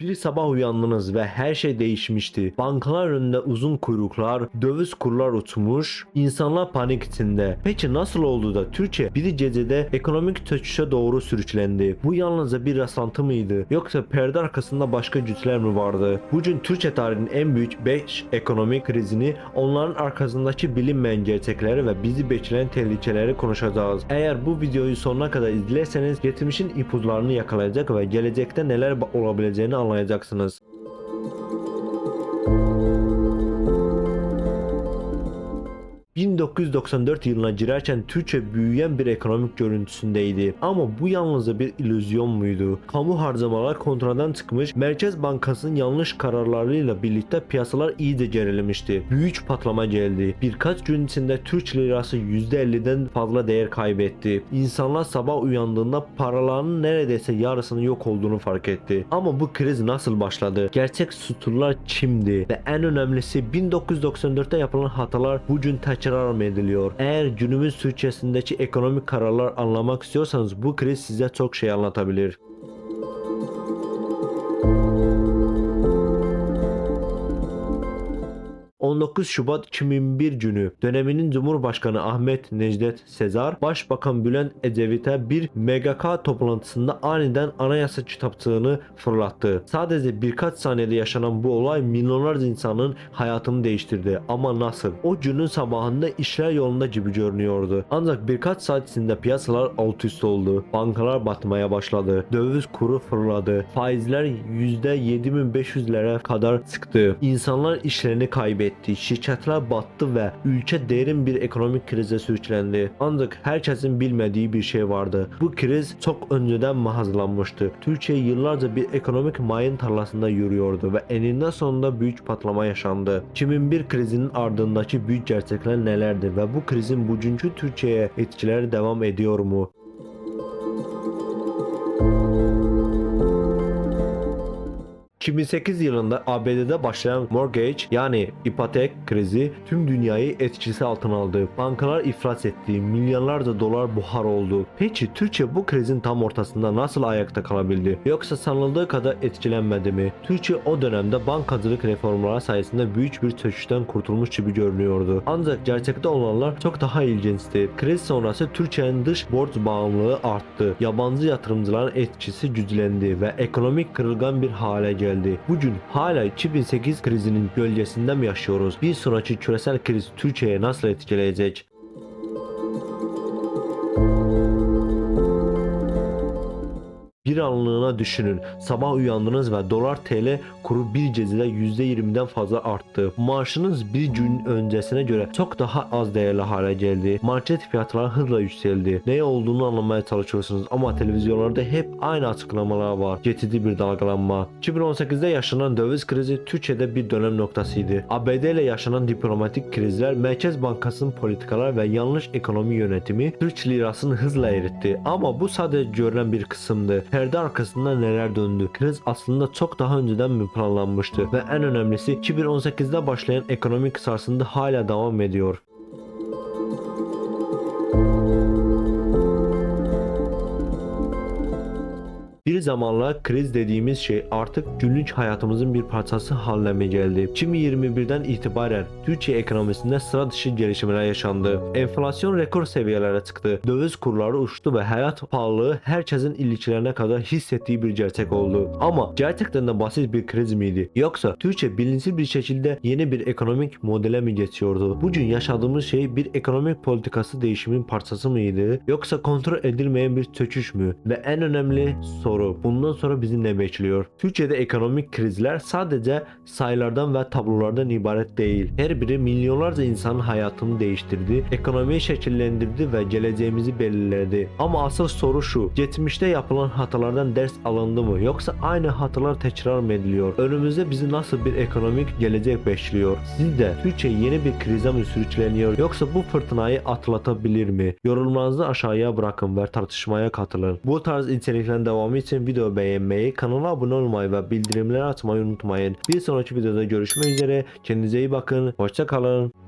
Bir sabah uyandınız ve her şey değişmişti. Bankalar önünde uzun kuyruklar, döviz kurlar uçmuş, insanlar panik içinde. Peki nasıl oldu da Türkiye bir gecede ekonomik çöküşe doğru sürüklendi? Bu yalnızca bir rastlantı mıydı? Yoksa perde arkasında başka güçler mi vardı? Bugün Türkiye tarihinin en büyük 5 ekonomik krizini, onların arkasındaki bilinmeyen gerçekleri ve bizi bekleyen tehlikeleri konuşacağız. Eğer bu videoyu sonuna kadar izlerseniz geçmişin ipuçlarını yakalayacak ve gelecekte neler ba- olabileceğini anlayacaksınız. ...1994 yılına girerken Türkiye büyüyen bir ekonomik görüntüsündeydi. Ama bu yalnızca bir illüzyon muydu? Kamu harcamalar kontrolden çıkmış, Merkez Bankası'nın yanlış kararlarıyla birlikte piyasalar iyice gerilemişti. Büyük patlama geldi. Birkaç gün içinde Türk lirası %50'den fazla değer kaybetti. İnsanlar sabah uyandığında paralarının neredeyse yarısının yok olduğunu fark etti. Ama bu kriz nasıl başladı? Gerçek suturlar kimdi? Ve en önemlisi 1994'te yapılan hatalar bugün tekrar mı ediliyor? Eğer günümüz Türkiye'sindeki ekonomik kararlar anlamak istiyorsanız bu kriz size çok şey anlatabilir. 19 Şubat 2001 günü döneminin Cumhurbaşkanı Ahmet Necdet Sezar, Başbakan Bülent Ecevit'e bir MGK toplantısında aniden anayasa kitapçığını fırlattı. Sadece birkaç saniyede yaşanan bu olay milyonlarca insanın hayatını değiştirdi. Ama nasıl? O günün sabahında işler yolunda gibi görünüyordu. Ancak birkaç saat içinde piyasalar alt üst oldu. Bankalar batmaya başladı. Döviz kuru fırladı. Faizler %7500'lere kadar çıktı. İnsanlar işlerini kaybetti. Şirketler battı ve ülke derin bir ekonomik krize sürüklendi. Ancak herkesin bilmediği bir şey vardı. Bu kriz çok önceden mi hazırlanmıştı? Türkiye yıllarca bir ekonomik mayın tarlasında yürüyordu ve eninde sonunda büyük patlama yaşandı. 2001 krizinin ardındaki büyük gerçekler nelerdi ve bu krizin bugünkü Türkiye'ye etkileri devam ediyor mu? 2008 yılında ABD'de başlayan mortgage yani ipotek krizi tüm dünyayı etkisi altına aldı. Bankalar iflas etti, milyarlarca dolar buhar oldu. Peki Türkiye bu krizin tam ortasında nasıl ayakta kalabildi? Yoksa sanıldığı kadar etkilenmedi mi? Türkiye o dönemde bankacılık reformları sayesinde büyük bir çöküşten kurtulmuş gibi görünüyordu. Ancak gerçekte olanlar çok daha ilginçti. Kriz sonrası Türkiye'nin dış borç bağımlılığı arttı. Yabancı yatırımcıların etkisi güçlendi ve ekonomik kırılgan bir hale geldi. Bugün hala 2008 krizinin gölgesinde mi yaşıyoruz? Bir sonraki küresel kriz Türkiye'ye nasıl etkileyecek? Bir anlığına düşünün. Sabah uyandınız ve dolar TL kuru bir gecede %20'den fazla arttı. Maaşınız bir gün öncesine göre çok daha az değerli hale geldi. Market fiyatları hızla yükseldi. Ne olduğunu anlamaya çalışıyorsunuz ama televizyonlarda hep aynı açıklamalar var. Geçici bir dalgalanma. 2018'de yaşanan döviz krizi Türkiye'de bir dönem noktasıydı. ABD ile yaşanan diplomatik krizler, Merkez Bankası'nın politikalar ve yanlış ekonomi yönetimi Türk lirasını hızla eritti. Ama bu sadece görülen bir kısımdı. Perde arkasında neler döndü? Kriz aslında çok daha önceden mi planlanmıştı? Ve en önemlisi 2018'de başlayan ekonomik sarsıntı hala devam ediyor. Bir zamanlar kriz dediğimiz şey artık günlük hayatımızın bir parçası haline geldi? 2021'den itibaren Türkiye ekonomisinde sıra dışı gelişmeler yaşandı. Enflasyon rekor seviyelere çıktı. Döviz kurları uçtu ve hayat pahalılığı herkesin ilişkilerine kadar hissettiği bir gerçek oldu. Ama gerçekten de basit bir kriz miydi? Yoksa Türkiye bilinçli bir şekilde yeni bir ekonomik modele mi geçiyordu? Bugün yaşadığımız şey bir ekonomik politikası değişimin parçası mıydı? Yoksa kontrol edilmeyen bir çöküş mü? Ve en önemli soru bundan sonra bizi ne bekliyor? Türkiye'de ekonomik krizler sadece sayılardan ve tablolardan ibaret değil. Her biri milyonlarca insanın hayatını değiştirdi, ekonomiyi şekillendirdi ve geleceğimizi belirledi. Ama asıl soru şu. Geçmişte yapılan hatalardan ders alındı mı? Yoksa aynı hatalar tekrar mı ediliyor? Önümüzde bizi nasıl bir ekonomik gelecek bekliyor? Sizce Türkiye yeni bir krize mi sürükleniyor? Yoksa bu fırtınayı atlatabilir mi? Yorumlarınızı aşağıya bırakın ve tartışmaya katılın. Bu tarz içeriklerin devamı için video beğenmeyi, kanala abone olmayı ve bildirimleri açmayı unutmayın. Bir sonraki videoda görüşmek üzere. Kendinize iyi bakın. Hoşça kalın.